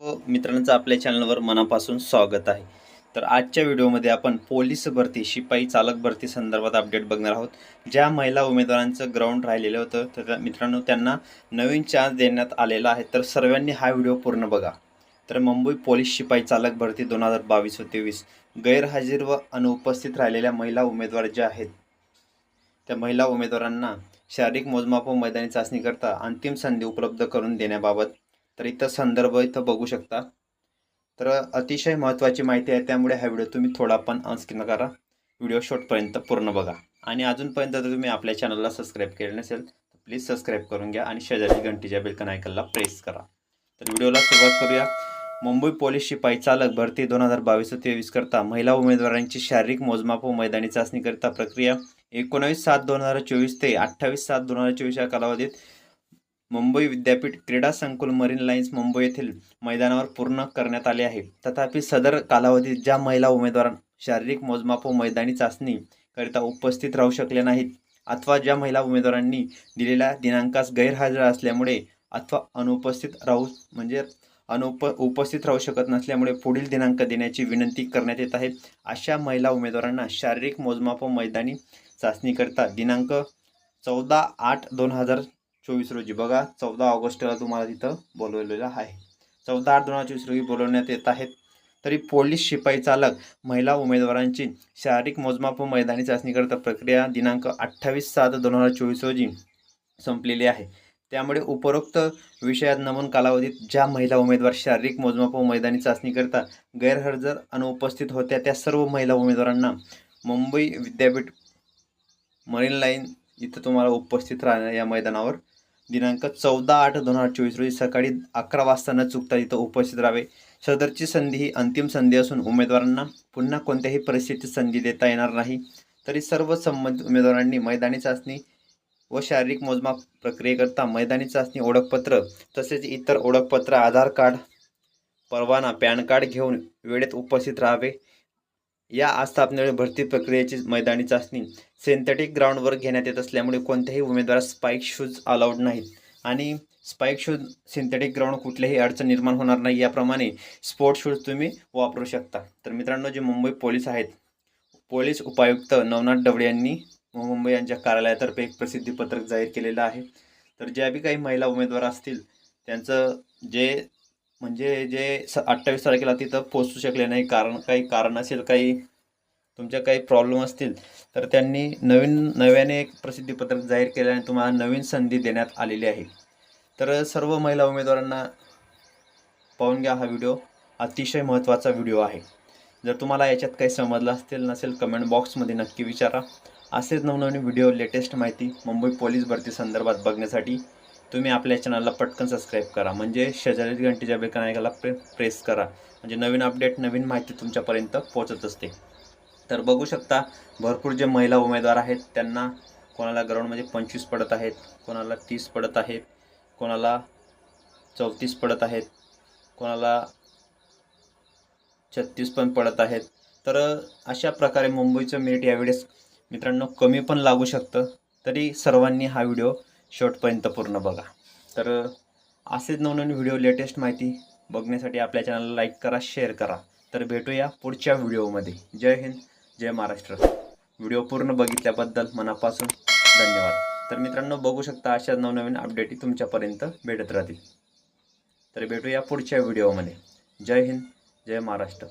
हो मित्रांचं आपल्या चॅनलवर मनापासून स्वागत आहे. तर आजच्या व्हिडिओमध्ये आपण पोलीस भरती शिपाई चालक भरती संदर्भात अपडेट बघणार आहोत. ज्या महिला उमेदवारांचं ग्राउंड राहिलेलं होतं तर त्या- मित्रांनो त्यांना नवीन चान्स देण्यात आलेला आहे. तर सर्वांनी हा व्हिडिओ पूर्ण बघा. तर मुंबई पोलीस शिपाई चालक भरती दोन हजार बावीस व तेवीस. गैरहजर व अनुपस्थित राहिलेल्या महिला उमेदवार ज्या आहेत त्या महिला उमेदवारांना शारीरिक मोजमाप व मैदानी चाचणीकरता अंतिम संधी उपलब्ध करून देण्याबाबत तर इथं संदर्भ इथं बघू शकता. तर अतिशय महत्त्वाची माहिती आहे त्यामुळे हा व्हिडिओ तुम्ही थोडा पण अनस्किन करा. व्हिडिओ शॉर्टपर्यंत पूर्ण बघा. आणि अजूनपर्यंत जर तुम्ही आपल्या चॅनलला सबस्क्राईब केलं नसेल तर प्लीज सबस्क्राईब करून घ्या आणि शेजारी घंटीच्या बेलकन आयकनला प्रेस करा. तर व्हिडिओला सुरुवात करूया. मुंबई पोलीस शिपाई चालक भरती दोन हजार बावीस तेवीस करता महिला उमेदवारांची शारीरिक मोजमाप व मैदानी चाचणी करता प्रक्रिया एकोणावीस सात दोन हजार चोवीस ते अठ्ठावीस सात दोन हजार चोवीस या कालावधीत मुंबई विद्यापीठ क्रीडा संकुल मरीन लाईन्स मुंबई येथील मैदानावर पूर्ण करण्यात आले आहे. तथापि सदर कालावधीत ज्या महिला उमेदवार शारीरिक मोजमाप व मैदानी चाचणी करिता उपस्थित राहू शकल्या नाहीत अथवा ज्या महिला उमेदवारांनी दिलेल्या दिनांकास गैरहजर असल्यामुळे अथवा अनुपस्थित राहू म्हणजे अनुप उपस्थित राहू शकत नसल्यामुळे पुढील दिनांक देण्याची विनंती करण्यात येत आहे. अशा महिला उमेदवारांना शारीरिक मोजमाप व मैदानी चाचणीकरिता दिनांक चौदा आठ दोन हजार चोवीस रोजी. बघा चौदा ऑगस्टला तुम्हाला तिथं बोलवलेलं आहे. चौदा आठ दोन हजार चोवीस रोजी बोलवण्यात येत आहेत. तरी पोलीस शिपाई चालक महिला उमेदवारांची शारीरिक मोजमाप व मैदानी चाचणीकरिता प्रक्रिया दिनांक अठ्ठावीस सात दोन हजार चोवीस रोजी संपलेली आहे. त्यामुळे उपरोक्त विषयात नमून कालावधीत ज्या महिला उमेदवार शारीरिक मोजमाप व मैदानी चाचणीकरिता गैरहजर अनुपस्थित होत्या त्या सर्व महिला उमेदवारांना मुंबई विद्यापीठ मरीन लाईन इथं तुम्हाला उपस्थित राहणार या मैदानावर दिनांक चौदा आठ दोन हजार चोवीस रोजी सकाळी अकरा वाजता न चुकता इथं उपस्थित राहावे. सदरची संधी ही अंतिम संधी असून उमेदवारांना पुन्हा कोणत्याही परिस्थितीत संधी देता येणार नाही. तरी सर्व संबंधित उमेदवारांनी मैदानी चाचणी व शारीरिक मोजमाप प्रक्रियेकरता मैदानी चाचणी ओळखपत्र तसेच इतर ओळखपत्र आधार कार्ड परवाना पॅन कार्ड घेऊन वेळेत उपस्थित राहावे. या आस्थापनेमुळे भरती प्रक्रियेची मैदानी चाचणी सिंथेटिक ग्राउंडवर घेण्यात येत असल्यामुळे कोणत्याही उमेदवारास स्पाईक शूज अलाउड नाहीत. आणि स्पाईक शूज सिंथेटिक ग्राउंड कुठल्याही अडचण निर्माण होणार नाही. याप्रमाणे स्पोर्ट्स शूज तुम्ही वापरू शकता. तर मित्रांनो जे मुंबई पोलीस आहेत पोलीस उपायुक्त नवनाथ डवळे यांनी मुंबई यांच्या कार्यालयातर्फे एक प्रसिद्धीपत्रक जाहीर केलेलं आहे. तर ज्या बी काही महिला उमेदवार असतील त्यांचं जे म्हणजे जे स अठ्ठावीस तारखेला तिथं पोचू शकले नाही कारण काही कारण असेल काही तुमच्या काही प्रॉब्लेम असतील तर त्यांनी नवीन नव्याने एक प्रसिद्धीपत्रक जाहीर केलं आणि तुम्हाला नवीन संधी देण्यात आलेली आहे. तर सर्व महिला उमेदवारांना पाहून घ्या हा व्हिडिओ. अतिशय महत्त्वाचा व्हिडिओ आहे. जर तुम्हाला याच्यात काही समजलं असेल नसेल कमेंट बॉक्समध्ये नक्की विचारा. असेच नवनवीन व्हिडिओ लेटेस्ट माहिती मुंबई पोलीस भरती संदर्भात बघण्यासाठी तुम्ही आपल्या चॅनलला पटकन सबस्क्राईब करा. म्हणजे शेजारी घंटीच्या बेकनायकाला प्रे प्रेस करा. म्हणजे नवीन अपडेट नवीन माहिती तुमच्यापर्यंत पोहोचत असते. तर बघू शकता भरपूर जे महिला उमेदवार आहेत त्यांना कोणाला ग्राउंडमध्ये पंचवीस पडत आहेत कोणाला तीस पडत आहेत कोणाला चौतीस पडत आहेत कोणाला छत्तीस पण पडत आहेत. तर अशा प्रकारे मुंबईचं मेरिट यावेळेस मित्रांनो कमी पण लागू शकतं. तरी सर्वांनी हा व्हिडिओ शेवटपर्यंत पूर्ण बघा. तर असेच नवनवीन व्हिडिओ लेटेस्ट माहिती बघण्यासाठी आपल्या चॅनलला लाईक करा शेअर करा. तर भेटूया पुढच्या व्हिडिओमध्ये जय हिंद जय महाराष्ट्र. व्हिडिओ पूर्ण बघितल्याबद्दल मनापासून धन्यवाद. तर मित्रांनो बघू शकता अशा नवनवीन अपडेटी तुमच्यापर्यंत भेटत राहतील. तर भेटूया पुढच्या व्हिडिओमध्ये जय हिंद जय महाराष्ट्र.